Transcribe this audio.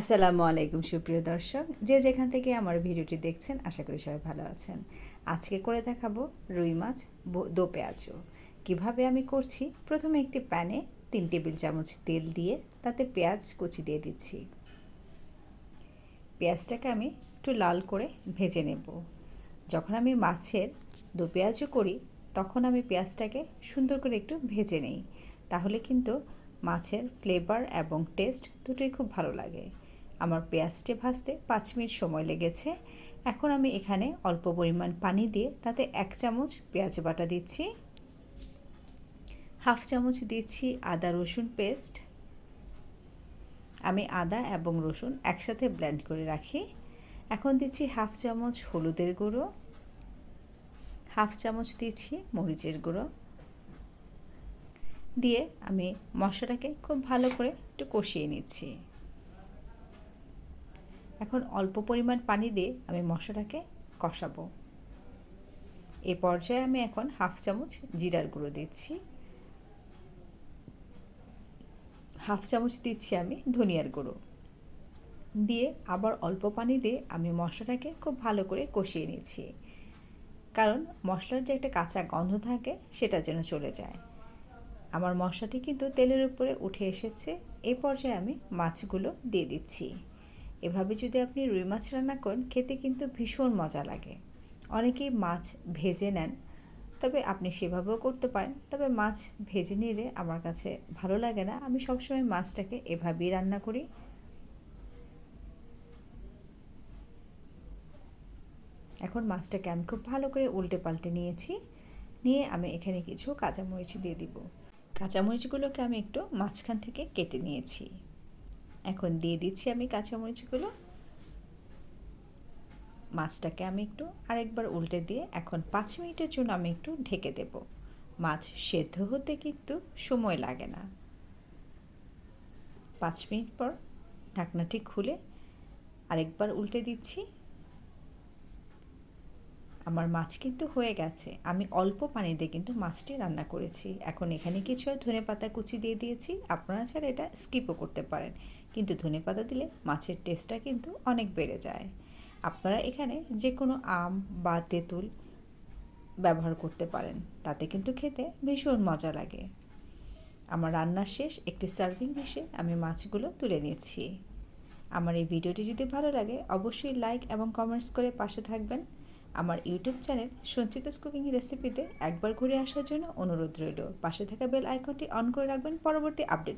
আসসালামু আলাইকুম, সুপ্রিয় দর্শক। যে যেখান থেকে আমার ভিডিওটি দেখছেন, আশা করি সবাই ভালো আছেন। আজকে করে দেখাবো রুই মাছ দো পেঁয়াজও কীভাবে আমি করছি? প্রথমে একটি প্যানে তিন টেবিল চামচ তেল দিয়ে তাতে পেঁয়াজ কুচি দিয়ে দিচ্ছি। পেঁয়াজটাকে আমি একটু লাল করে ভেজে নেব। যখন আমি মাছের দো পেঁয়াজও করি, তখন আমি পেঁয়াজটাকে সুন্দর করে একটু ভেজে নেই। তাহলে কিন্তু মাছের ফ্লেভার এবং টেস্ট দুটোই খুব ভালো লাগে। আমার পেঁয়াজটি ভাজতে পাঁচ মিনিট সময় লেগেছে। এখন আমি এখানে অল্প পরিমাণ পানি দিয়ে তাতে এক চামচ পেঁয়াজ বাটা দিচ্ছি। হাফ চামচ দিচ্ছি আদা রসুন পেস্ট। আমি আদা এবং রসুন একসাথে ব্লেন্ড করে রাখি। এখন দিচ্ছি হাফ চামচ হলুদের গুঁড়ো। হাফ চামচ দিচ্ছি মরিচের গুঁড়ো। দিয়ে আমি মশলাটাকে খুব ভালো করে একটু কষিয়ে নিচ্ছি। এখন অল্প পরিমাণ পানি দিয়ে আমি মশলাটাকে কষাবো। এ পর্যায়ে আমি এখন হাফ চামচ জিরার গুঁড়ো দিচ্ছি। হাফ চামচ দিচ্ছি আমি ধনিয়ার গুঁড়ো। দিয়ে আবার অল্প পানি দিয়ে আমি মশলাটাকে খুব ভালো করে কষিয়ে নিচ্ছি। কারণ মশলার যে একটা কাঁচা গন্ধ থাকে, সেটা যেন চলে যায়। আমার মশলাটি কিন্তু তেলের উপরে উঠে এসেছে। এ পর্যায়ে আমি মাছগুলো দিয়ে দিচ্ছি। এভাবে যদি আপনি রুই মাছ রান্না করেন, খেতে কিন্তু ভীষণ মজা লাগে। অনেকেই মাছ ভেজে নেন, তবে আপনি সেভাবেও করতে পারেন। তবে মাছ ভেজে নিলে আমার কাছে ভালো লাগে না। আমি সবসময় মাছটাকে এভাবেই রান্না করি। এখন মাছটাকে আমি খুব ভালো করে উল্টে পাল্টে নিয়েছি। নিয়ে আমি এখানে কিছু কাঁচামরিচ দিয়ে দিব। কাঁচামরিচগুলোকে আমি একটু মাঝখান থেকে কেটে নিয়েছি। এখন দিয়ে দিচ্ছি আমি কাঁচামরিচগুলো। মাছটাকে আমি একটু আরেকবার উল্টে দিয়ে এখন পাঁচ মিনিটের জন্য আমি একটু ঢেকে দেব। মাছ সেদ্ধ হতে কিন্তু সময় লাগে না। পাঁচ মিনিট পর ঢাকনাটি খুলে আরেকবার উল্টে দিচ্ছি। আমার মাছ কিন্তু হয়ে গেছে। আমি অল্প পানি দিয়ে কিন্তু মাছটি রান্না করেছি। এখন এখানে কিছু ধনে পাতা কুচি দিয়ে দিয়েছি। আপনারা ছাড়া এটা স্কিপও করতে পারেন। কিন্তু ধনে পাতা দিলে মাছের টেস্টটা কিন্তু অনেক বেড়ে যায়। আপনারা এখানে যে কোনো আম বা তেঁতুল ব্যবহার করতে পারেন। তাতে কিন্তু খেতে ভীষণ মজা লাগে। আমার রান্নার শেষ একটি সার্ভিং ডিশে আমি মাছগুলো তুলে নিচ্ছি। আমার এই ভিডিওটি যদি ভালো লাগে, অবশ্যই লাইক এবং কমেন্টস করে পাশে থাকবেন। আমার ইউটিউব চ্যানেল সঞ্চিতাস কুকিং রেসিপিতে একবার ঘুরে আসার জন্য অনুরোধ রইল। পাশে থাকা বেল আইকনটি অন করে রাখবেন। পরবর্তী আপডেট